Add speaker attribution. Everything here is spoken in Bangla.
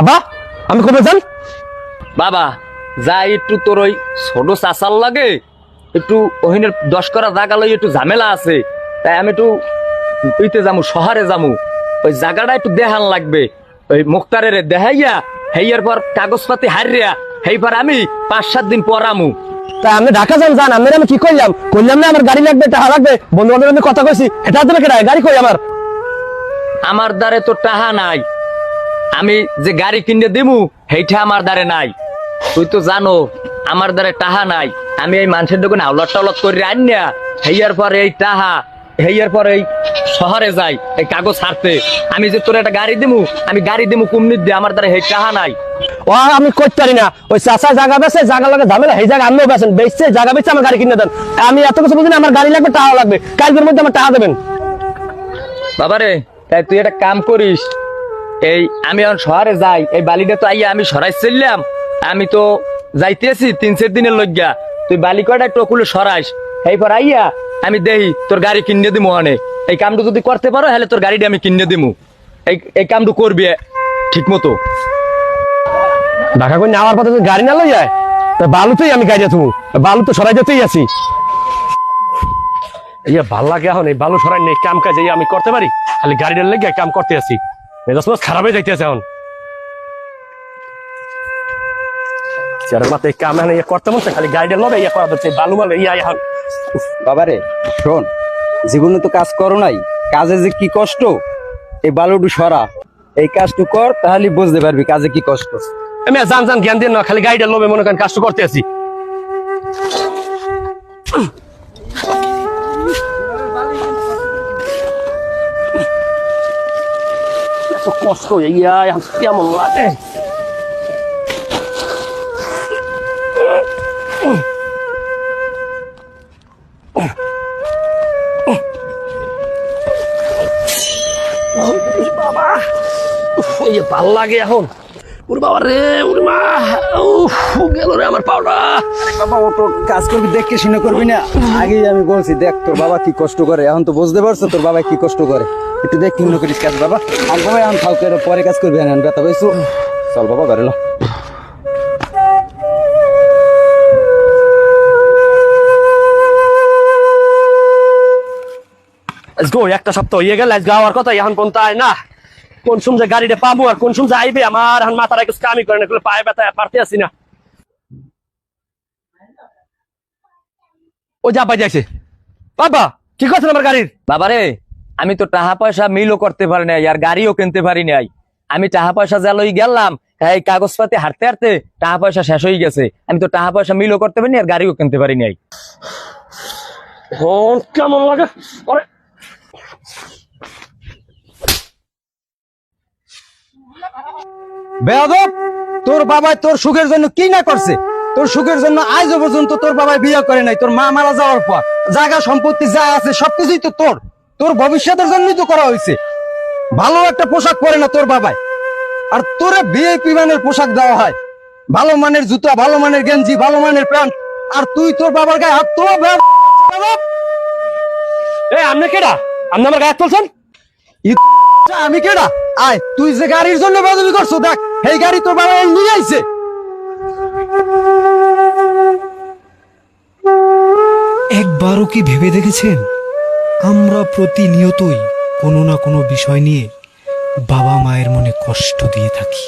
Speaker 1: আব্বা আমি কবে যান
Speaker 2: বাবা যা একটু তোর ওই ছোট চাচার লাগে একটু ওহিনের দশ করা জায়গা লই একটু ঝামেলা আছে তাই আমি একটু ইতে যামু শহরে যামু। ওই জায়গাটা একটু দেখান লাগবে। ওই মুক্তারের দেখাইয়া হেয়ার পর কাগজপাতি হারিয়া হেইবার আমি পাঁচ সাত দিন পর আমু।
Speaker 1: তা আপনি ঢাকা যান যান আমি আমি কি করলাম করলাম না আমার গাড়ি লাগবে টাকা লাগবে। বন্ধু বান্ধব আমি কথা কইছি এটা দেবে কেডা গাড়ি কই আমার?
Speaker 2: আমার দ্বারে তো টাহা নাই। আমি যে গাড়ি কিনে দিমু সেইটা আমার দ্বারে নাই। তুই তো জানো আমার দ্বারে টাহা নাই। আমি এই মানুষের দোকানে আউলট টাউলট করে আনিয়া হেয়ার পর এই টাহা হেয়ার পর এই শহরে যাই এই কাগজ ছাড়তে। আমি যে তোর একটা গাড়ি দিমু আমি গাড়ি দিমু কুমনির দিয়ে? আমার দ্বারা এই টাহা নাই।
Speaker 1: ও আমি করতে পারি না। ওই চাষা জায়গা বেছে জায়গা লাগে ঝামেলা সেই জায়গা আমিও বেছেন। বেচছে জায়গা বেচছে আমার গাড়ি কিনে দেন। আমি এত কিছু বুঝি না, আমার গাড়ি লাগবে টাকা লাগবে। কালকের মধ্যে আমার টাকা দেবেন।
Speaker 2: বাবারে তাই তুই একটা কাম করিস এই, আমি এখন শহরে যাই, এই বালিটা তো আইয়া আমি সরাই চললাম। আমি তো যাইতেছি তিন চার দিনের লজ্ঞা তুই বালি কয়টা একটু ওকুলে সরাইস এই পর আইয়া আমি দেহি তোর গাড়ি কিনে দিমু অনে এই কামটা যদি করতে পারো, তাহলে তোর গাড়িটা আমি কিনে দিমু। এই এই কামটা করবি ঠিক মতো
Speaker 1: ঢাকা করে নেওয়ার পথে গাড়ি না লই যায় বালুতেই আমি গাড়ি তুমি বালু তো সরাই যেতেই আছি। ইয়া ভালো লাগে এখন, এই বালু সরাই নেই কাম কাজ আমি করতে পারি? খালি গাড়িটার লেগে কাম করতে আছি। মেজাজ মেজাজ খারাপ হয়ে যাইতেছে এখন। চেয়ারের মাথায় কাম ইয়ে করতে মন খালি গাড়িটা লবে ইয়া করা হচ্ছে বালু মালে ইয়া এখন
Speaker 3: বাবারে শোন জীবনে তো কাজ করো নাই কাজে যে কি কষ্ট এই বালুডু সরা। এই কাজটু কর তাহলে বুঝতে পারবি কাজে কি কষ্ট।
Speaker 1: আমি জান জান জ্ঞান দিন না খালি গাড়িটা লবে মনে করেন কাজটা করতে আছি। এখন কেমন লাগে বাবা উফ, এই যে ভালো লাগে এখন। ওরে বাবা রে ওরে মা উফ গেল রে আমার পাউডা
Speaker 3: বাবা ওটো কাজ করবি দেখে শুনে করবি না। আগেই আমি বলছি দেখ তোর বাবা কি কষ্ট করে। এখন তো বুঝতে পারছ তোর বাবা কি কষ্ট করে। একটু দেখ কি মনে করিস কাজ বাবা। আর বাবা এখন করে পরে কাজ করবি হ্যাঁ ব্যথা পাইছো। চল বাবা ঘরে লো।
Speaker 1: গো একটা সপ্তাহ হয়ে গেল আজকে আমার কথা এখন পর্যন্ত আয় না। কোন সময় গাড়িটা পাবো আর কোন সময় আইবে? আমার এখন মাথার কিছু কামই করে না এগুলো পায়ে ব্যথা পারতে আসি না। ও যা পাই যাইছে বাবা কি করছেন আমার গাড়ির?
Speaker 2: বাবারে আমি তো টাকা পয়সা মিলও করতে পারি নাই আর গাড়িও কিনতে পারি নাই। আমি টাকা পয়সা যা লই গেলাম এই কাগজপাতি হাঁটতে হাঁটতে টাকা পয়সা শেষ হয়ে গেছে। আমি তো টাকা পয়সা মিলও করতে পারি আর গাড়িও কিনতে পারি নাই।
Speaker 1: কেমন লাগে?
Speaker 3: বেয়াদব, তোর বাবা তোর সুখের জন্য কি না করছে? তোর সুখের জন্য আজও পর্যন্ত তোর বাবা বিয়ে করে নাই, তোর মা মারা যাওয়ার পর। জায়গা, সম্পত্তি যা আছে সবকিছুই তো তোর। তোর ভবিষ্যতের জন্যই তো করা হয়েছে। ভালো একটা পোশাক পরে না তোর বাবাই। আর তোরে ভিআইপি মানের পোশাক দেওয়া হয়। ভালো মানের জুতা, ভালো মানের গেঞ্জি, ভালো মানের প্যান্ট। আর তুই তোর বাবার গায়ে হাত তোলা।
Speaker 1: এ, আপনি কেডা? আপনি আমার গায়ে তুলছেন?
Speaker 3: আমি কেডা? আয়, তুই যে গাড়ির জন্য বদলি করছ, দেখ, এই গাড়ি তোর বাবা নিয়ে আইছে।
Speaker 4: একবারও কি ভেবে দেখেছেন? আমরা প্রতিনিয়তই কোনো না কোনো বিষয় নিয়ে বাবা মায়ের মনে কষ্ট দিয়ে থাকি।